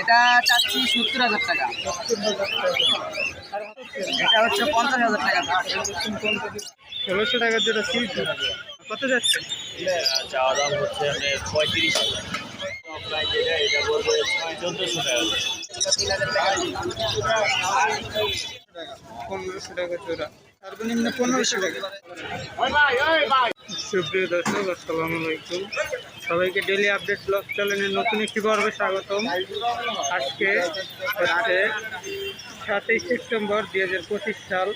এটা চাচ্ছি সত্তর হাজার টাকা। এটা হচ্ছে পঞ্চাশ হাজার টাকা ষোলোশো টাকার যেটা সিল্ক কত যাচ্ছে? চাওয়া দাম হচ্ছে পঁয়ত্রিশ এটা বলব চোদ্দোশো টাকা। পনেরোশো টাকা জোড়া। সর্বনিম্ন পনেরোশো টাকা। সুপ্রিয় দর্শক আসসালামু আলাইকুম। সবাইকে ডেলি আপডেট ব্লগ চ্যানেলের নতুন একটি পর্বে স্বাগতম। আজকে হচ্ছে সাতই সেপ্টেম্বর দুই হাজার পঁচিশ সাল।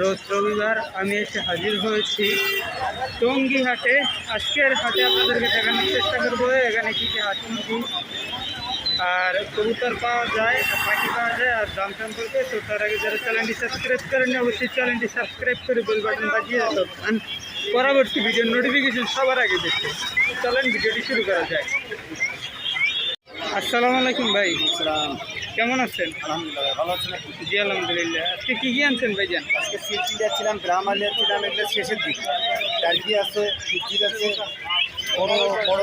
রোজ রবিবার আমি এসে হাজির হয়েছি টঙ্গি হাটে আজকের হাটে আপনাদেরকে দেখানোর চেষ্টা করব, এখানে কী কী হাট আর কবুতর পাওয়া যায় পাখি পাওয়া যায়, আর দাম টাম সম্পর্কে। তো তার আগে যারা চ্যানেলটি সাবস্ক্রাইব করেন অবশ্যই চ্যানেলটি সাবস্ক্রাইব করে বেল বাটন বাজিয়ে পরবর্তী ভিডিও নোটিফিকেশন সবার আগে দেখতে। চলেন ভিডিওটি শুরু করা যায় আসসালামু আলাইকুম ভাই। কেমন আছেন? আলহামদুলিল্লাহ ভালো আছে নাকি জি আলহামদুলিল্লাহ। আজকে কী কী আনছেন ভাইজান? আজকে সিল্কি যাচ্ছিলাম গ্রামার ছিলাম শেষের দিকে টার্কি আছে আছে বড় বড়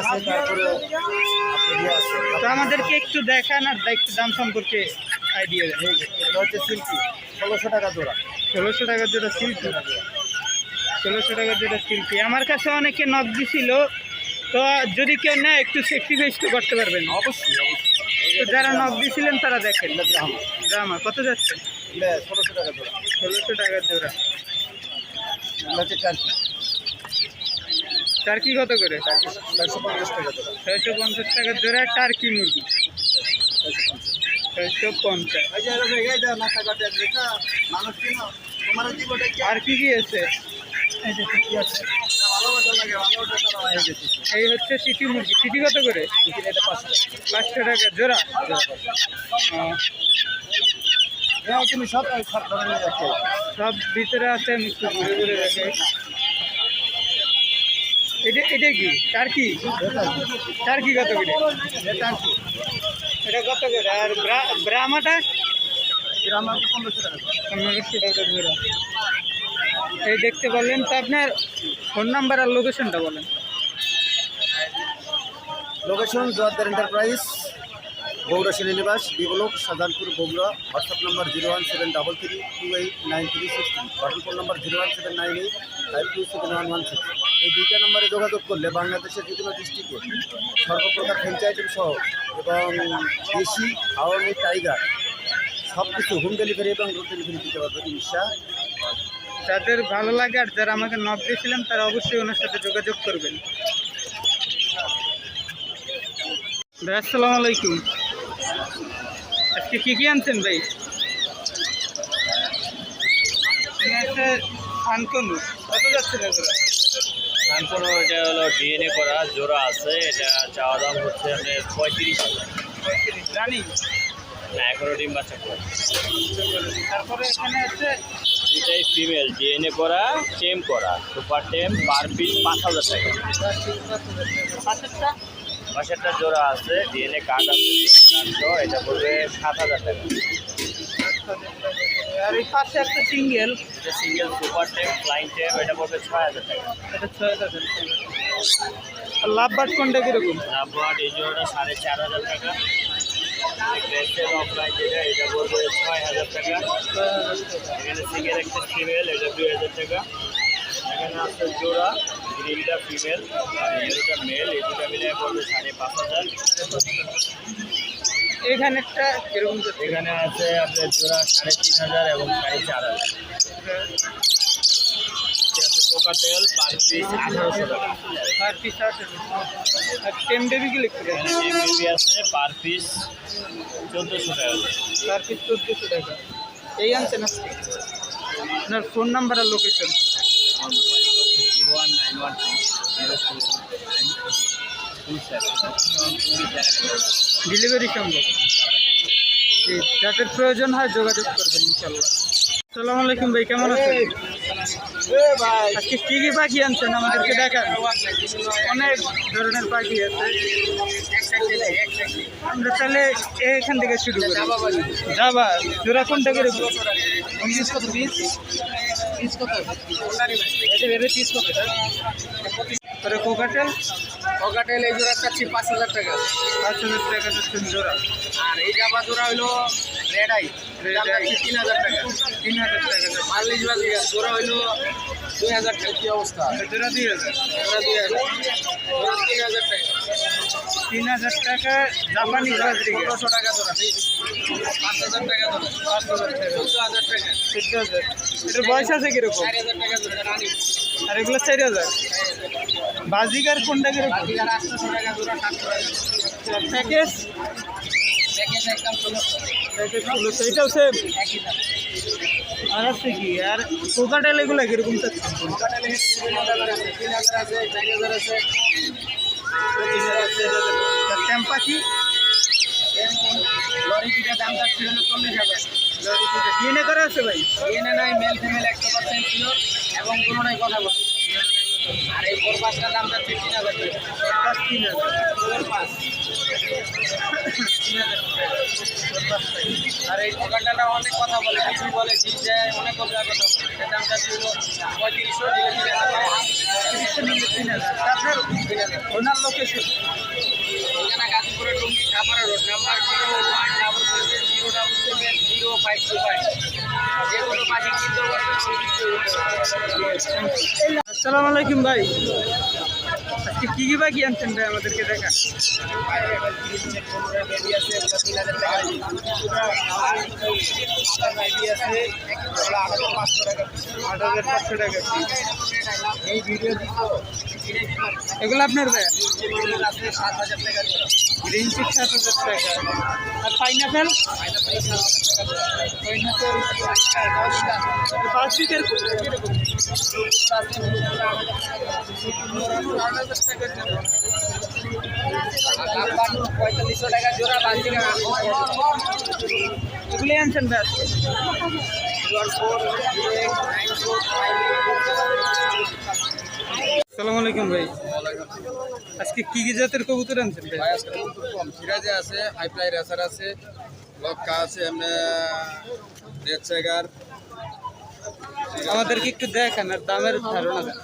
আছে তারপরে তো আমাদেরকে একটু দেখান আর একটু দাম সম্পর্কে আইডিয়া দেন। এগুলো হচ্ছে সিল্কি ষোলোশো টাকা জোড়া। ষোলোশো টাকার যেটা সিল্কি। ষোলোশো টাকার যেটা সিল্কি আমার কাছে অনেকে নক দিছিল তো যদি কেউ নেয় একটু সেক্রিফাইস তো করতে পারবেন। অবশ্যই অবশ্যই। তো যারা নক দিছিলেন তারা দেখেন। গ্রামার গ্রামা। কত যাচ্ছে? ষোলোশো টাকা জোড়া। ষোলোশো টাকার জোড়া। টার্কি কত করে? ছয়শো পঞ্চাশ টাকা জোড়া। ছয়শো পঞ্চাশ টাকার জোড়া টার্কি মুরগি। ছয়শো পঞ্চাশ। আর কি কি আছে? এই যে কি আছে। তারা হচ্ছে সিটি মুরগি সিটি কত করে? পাঁচশো টাকা জোড়া? হ্যাঁ সব ভিতরে আছে আমি একটু ঘুরে ঘুরে দেখে। এটা এটা কি? টার্কি টার্কি কত করে? এটা কত করে? আর ব্রা- ব্রাহ্মাটা? পনেরোশো টাকা। পনেরোশো টাকা জোড়া। এই দেখতে পারলেন তো আপনার ফোন নাম্বার আর লোকেশনটা বলেন। Location Joardar enterprise Bogura Srinibas বিবলক Sajanpur Bogura WhatsApp number zero one seven double three two eight nine three six three button phone number zero one seven nine eight five two seven one one six এই দুইটা নম্বরে যোগাযোগ করলে বাংলাদেশের বিভিন্ন ডিস্ট্রিক্টে সর্বপ্রকার French সহ এবং দেশি, আওয়ামী টাইগার সব কিছু হোম ডেলিভারি এবং রোড ডেলিভারি দিতে পারবে ইনশা। যাদের ভালো লাগে আর যারা আমাকে নক দিয়েছিলেন তারা অবশ্যই ওনার সাথে যোগাযোগ করবেন। ভাই আসসালামু আলাইকুম। আজকে কি কি আনছেন ভাই? কত যাচ্ছে এটা হলো ডিএনএ করা জোড়া আছে এটা চাওয়া দাম হচ্ছে আপনার পঁয়ত্রিশ হাজার। রানি? না এখনও ডিম বাচ্চা করে। তারপরে এখানে আছে এটাই ফিমেল ডিএনএ করা টেম করা। সুপার টেম পার পিস পাঁচ হাজার টাকা। পাশেরটা জোড়া আছে ডিএনএ কার্ড আছে এটা পড়বে সাত হাজার টাকা। আর এই পাশে একটা সিঙ্গেল এটা সিঙ্গেল সুপার টেম ফ্লাইং টেম এটা পড়বে ছয় হাজার টাকা। এটা ছয় হাজার আর লাভ বাট কোনটা কীরকম? তারপর এই জোড়াটা সাড়ে চার হাজার টাকা। অফলাইন যেটা এটা পড়বে ছয় হাজার টাকা। এখানে সিঙ্গেল একটা ফিমেল এটা দুই হাজার টাকা। এখানে আছে জোড়া গ্রিনটা ফিমেল আর ইয়েলোটা মেল এই দুটা মিলে পড়বে সাড়ে পাঁচ হাজার। এখানে একটা যাচ্ছে? এখানে আছে আপনার জোড়া সাড়ে তিন হাজার এবং সাড়ে চার হাজার। পোকা তেল পার পিস আঠারোশো টাকা। আর পিস আর টেম ডেবি কি লিখতে বেবি আছে পার পিস চোদ্দোশো টাকা। তার পিস চোদ্দোশো টাকা। এই আনছেন আজকে? আপনার ফোন নাম্বার আর location zero one nine one delivery সম্ভব। জি যাদের প্রয়োজন হয় যোগাযোগ করবেন ইনশাল্লাহ আসসালামু আলাইকুম ভাই কেমন আছেন? আজকে কি কি পাখি আনছেন আমাদেরকে দেখান? অনেক ধরনের পাখি আছে। আমরা তাহলে এখান থেকে শুরু করি। যাবা জোড়া কোনটা করে কত পিস পিস কত পিস? কত? পরে কোকাটেল পকাটেল এই জোড়া চাচ্ছি পাঁচ হাজার টাকা। পাঁচ হাজার টাকা জোড়া। আর এই জামা জোড়া হইল রেড আই তিন হাজার টাকা তিন হাজার টাকা যাচ্ছে মার্লিশ বাজি জোড়া হইল দুই হাজার টাকা কি অবস্থা দুই হাজার জোড়া। দুই হাজার জোড়া তিন হাজার টাকা তিন হাজার টাকা জাপানি পনেরোশো টাকা জোড়া পাঁচ হাজার টাকা জোড়া পাঁচ হাজার টাকা চোদ্দ হাজার টাকা চোদ্দ হাজার এটার বয়স আছে কীরকম চার হাজার টাকা জোড়া রানি আর এগুলো চার হাজার বাজিকার কোনটা কীরকম বাজিকার টাকা প্যাকেজ প্যাকেজ একদম ষোলোশো ষোলো সেম আর আছে কি? আর কোকাটেল এগুলো কীরকম চাচ্ছে পকাটেল বিভিন্ন দামের আছে তিন হাজার আছে চার হাজার আছে পঁচিশ হাজার আছে ট্যাম্পা কি লরি দুটা দাম যাচ্ছে হলো চল্লিশ হাজার ডিএনএ করা আছে ভাই। ডিএনএ নাই মেল ফিমেল একশো পার্সেন্ট পিওর এবং কোনো নাই কথা বলে। আর এই ফোর পাঁচটা দাম যাচ্ছে তিন হাজার টাকা তিন হাজার ফোর পাঁচ আর এই দোকানটা অনেক কথা বলে কিছু বলে ঠিক যায় অনেক কথা কথা বলে। এটার দাম যাচ্ছে হলো পঁয়ত্রিশশো ওনার লোকেশন ফাইভ টু ফাইভ যে কোনো কিনতে আসসালামু আলাইকুম ভাই। কি কি বাকি আনছেন ভাই আমাদেরকে দেখা আট হাজার পাঁচশো টাকা এই ভিডিও এগুলো আপনার ভাই আছে সাত হাজার টাকা গ্রিন চিক সাত হাজার টাকা আর পাইনাপেল পাইনাপেল পাঁচ লিটার কীরকম পঁয়তাল্লিশশো টাকা জোড়া বাঁচি এগুলো আনছেন ভাই আজকে? আসসালামু আলাইকুম ভাই। আজকে কি কি জাতের কবুতর আনছেন ভাই? আজকে কম। সিরাজে আছে হাই ফ্লাই রেসার আছে লক্কা আছে এমনি রেড চেগার আমাদেরকে একটু দেখান আর দামের ধারণা দেন।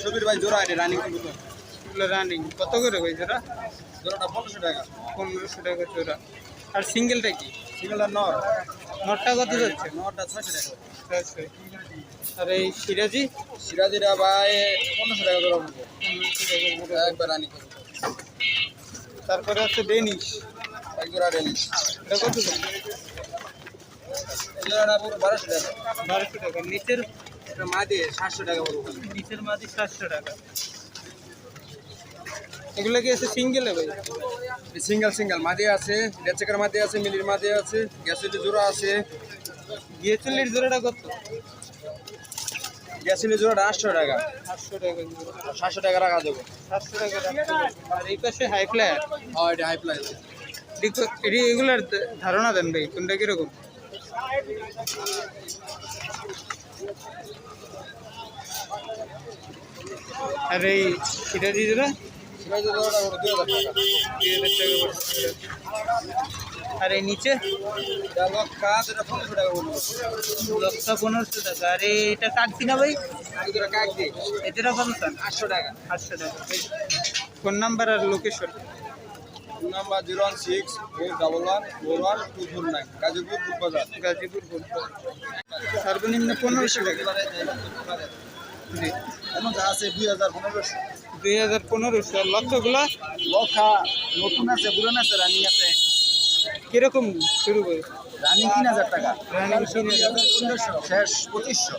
সবির ভাই জোড়া এটা রানিং এগুলো রানিং কত করে ভাই জোড়া? জোড়াটা পনেরোশো টাকা। পনেরোশো টাকা জোড়া। আর সিঙ্গেলটা কি? সিঙ্গেলটা নর। নটটা কত যাচ্ছে? নরটা ছয়শো টাকা। আর এই সিরাজি? সিরাজিরা ভাই পনেরোশো টাকা জোড়া পনেরোশো টাকা একবার রানিং তারপরে আছে ডেনিশ এক জোড়া রেলিশ এটা কত জোড়াটা বারোশো টাকা। বারোশো টাকা। নিচের এটা মা দিয়ে সাতশো টাকা পড়বে নিচের মাঝে সাতশো টাকা। এগুলো কি আছে সিঙ্গেলে ভাই সিঙ্গেল সিঙ্গেল। মাদি আছে মাদি আছে মিলির মাদি আছে গ্যাসের জোড়া আছে। জোড়াটা কত? গ্যাসের জোড়াটা আটশো টাকা। সাতশো টাকা। সাতশো টাকা রাখা দেবো সাতশো টাকা আর এই পাশে হাই ফ্লায়ার হ্যাঁ এটা হাই ফ্লাই এগুলার ধারণা দেন ভাই কোনটা কীরকম? আর এই টাকা পড়ছে। আর এই নিচে? এটা পনেরোশো টাকা। আর এটা কাটছি না ভাই? কত আটশো টাকা। আটশো টাকা ফোন নাম্বার আর location phone number zero one six double one four one two four nine Gazipur. সর্বনিম্ন পনেরোশো টাকা। জি যা আছে দুই হাজার পনেরোশো। দুই হাজার পনেরোশো। আর লক্ষগুলা লক্ষা নতুন আছে পুরান আছে রানিং আছে। কীরকম শুরু করে? রানিং তিন হাজার টাকা। রানিং তিন হাজার। পনেরোশো শেষ পঁচিশশো।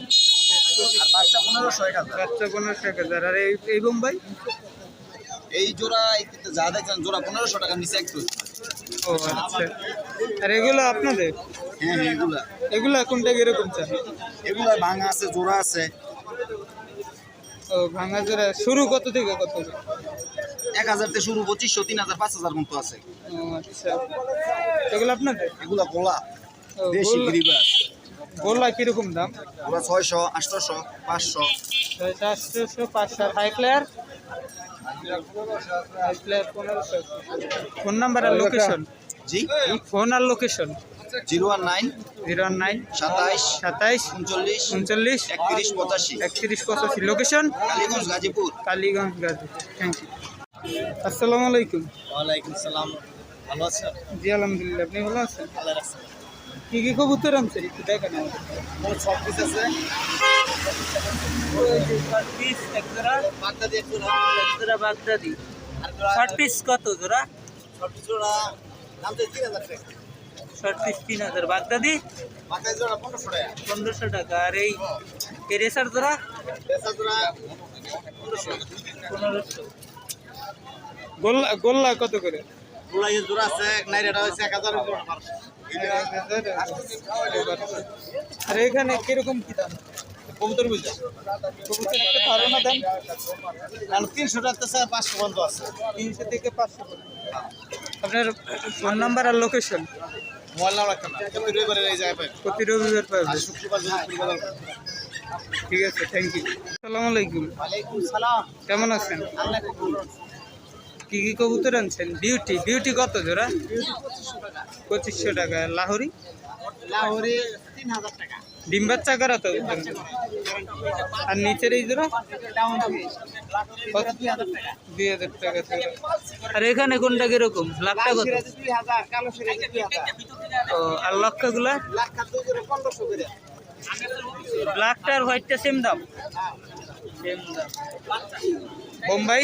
বাচ্চা পনেরোশো এক হাজার। বাচ্চা পনেরোশো এক হাজার। আর এই বোম্বাই এই জোড়া যা দেখছেন জোড়া পনেরোশো টাকার নিচে একটু ও আচ্ছা। আর এগুলো আপনাদের? হ্যাঁ হ্যাঁ এগুলা। এগুলা কোনটা কীরকম চান এগুলা ভাঙা আছে জোড়া আছে। ও ভাঙা শুরু কত থেকে কত? এক হাজার থেকে শুরু পঁচিশশো তিন হাজার পাঁচ হাজার মতো আছে। আচ্ছা। এগুলো আপনাদের? এগুলা গোলা দেশি গিরিবাস গোল্লা কীরকম দাম? ওরা ছয়শো আটশোশো পাঁচশো। চারশোশো পাঁচশো। আর হাই প্লেয়ার ফোন নাম্বার আর লোকেশন জি? ফোন আর location zero one nine zero one nine সাতাইশ সাতাইশ উনচল্লিশ উনচল্লিশ একত্রিশ পঁচাশি একত্রিশ পঁচাশি। Location Kaliganj Gazipur. Kaliganj Gazi thank you আসসালামু আলাইকুম। ওয়ালাইকুম সালাম। ভালো আছেন? জি আলহামদুলিল্লাহ। আপনি ভালো আছেন? ভালো আছেন কি কি কবুতর আনছেন? একটু দেখেন আমাদের। সব পিস আছে। বাগদাদি একটু শর্ট পিস কত জোড়া? সব জোড়া। দাম তো তিন হাজার টাকা। শর্ট পিস তিন হাজার। বাগদাদি? পনেরোশো টাকা। পনেরোশো টাকা আর এই এরেসার জোড়া? পনেরোশো। গোল্লা গোল্লা কত করে? গোলাইয়ের জোড়া আছে নাইরাটা হয়েছে এক হাজার আর এখানে কীরকম কি দাম? কবুতর বুঝা? কবুতর একটা ধারণা দেন। আর তিনশো টাকা স্যার পাঁচশো বন্ধ আছে। তিনশো থেকে পাঁচশো পর্যন্ত। আপনার ফোন নাম্বার আর লোকেশন মোবাইল নাম্বার রাখতাম প্রতি রবিবারে এই জায়গায় প্রতি রবিবার পাবে শুক্রবার ঠিক আছে থ্যাংক ইউ আসসালামু আলাইকুম। কেমন আছেন? কি কি কবুতর আনছেন? বিউটি বিউটি কত জোড়া? পঁচিশশো টাকা। লাহোরি? লাহোরে তিন হাজার টাকা। ডিম বাচ্চা করা তো? আর নিচের এই জোড়া? দুই হাজার টাকা আর এখানে কোনটা কীরকম? লাখটা কত? ও আর লক্ষগুলা ব্ল্যাকটা আর হোয়াইটটা সেম দাম? সেম দাম। বোম্বাই?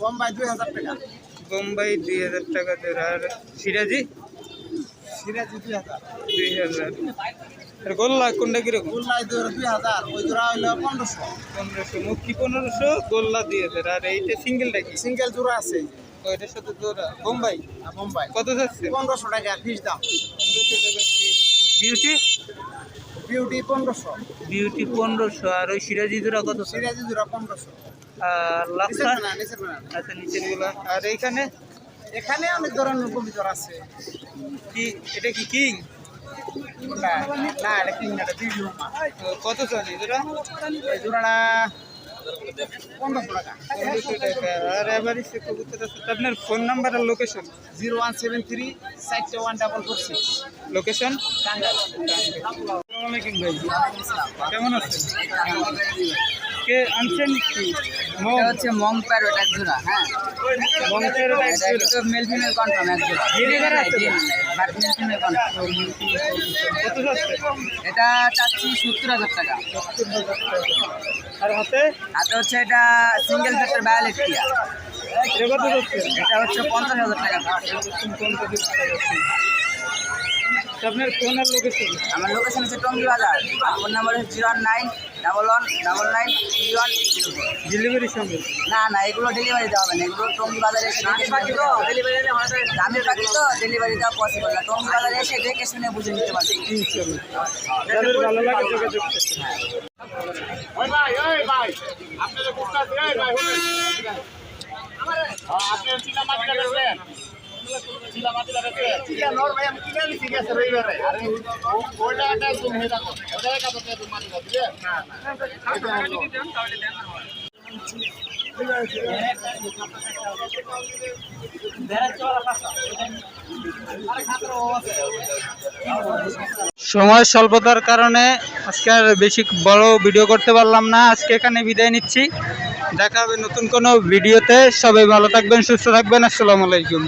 বোম্বাই দুই হাজার টাকা। বোম্বাই দুই হাজার টাকা জোড়া। আর সিরাজি? দুই হাজার। আর গোল্লা কোনটা কীরকম? পনেরোশো। মুখি পনেরোশো গোল্লা দুই হাজার। আর এইটা সিঙ্গেলটা কি? সিঙ্গেল জোড়া আছে। ওইটার সাথে জোড়া। বোম্বাই। কত যাচ্ছে? পনেরোশো টাকা ফিস দাম। বিউটি বিউটি পনেরোশো। বিউটি পনেরোশো। আর ওই সিরাজি জোড়া কত সিরাজি জোড়া পনেরোশো। আর লাক্ষা। আচ্ছা নিচেরগুলা আর এইখানে? এখানে অনেক ধরনের কবিতর আছে। কি? এটা কি কিং? না না এটা কিং না এটা বিজু কত জোড়া? জোড়াটা আছে আপনার ফোন নাম্বার আর location zero one seven three চারটে one double four six. Location কেমন আছেন? কে আনছেন কি? মগ। হচ্ছে মং প্যার ওটা এক জোড়া হ্যাঁ। মগের এক এটা জোড়া। মেল ফিমেল কনফার্ম এক জোড়া? বাট মেল ফিমেল কনফার্ম এটা চাচ্ছি সত্তর হাজার টাকা। আর হাতে? হাতে হচ্ছে এটা সিঙ্গেল ফ্যাক্টর বায়োলেক্ট্রিয়া এটা এটা হচ্ছে পঞ্চাশ হাজার টাকা। আপনার ফোন আর লোকেশন আমার লোকেশন হচ্ছে টঙ্গি বাজার। ফোন নাম্বার হচ্ছে zero nine double one double nine three one delivery সঙ্গে? না না এগুলো ডেলিভারি দেওয়া হবে না। এগুলো টঙ্গি বাজারে এসে শুনে পাখি তো ডেলিভারি দেওয়া পসিবল না। টঙ্গি বাজারে এসে দেখে শুনে বুঝে নিতে পারছি ভালো লাগে যোগাযোগ করতে সময় স্বল্পতার কারণে আজকে আর বেশি বড় ভিডিও করতে পারলাম না। আজকে এখানে বিদায় নিচ্ছি। দেখা হবে নতুন কোনো ভিডিওতে সবাই ভালো থাকবেন, সুস্থ থাকবেন। আসসালামু আলাইকুম।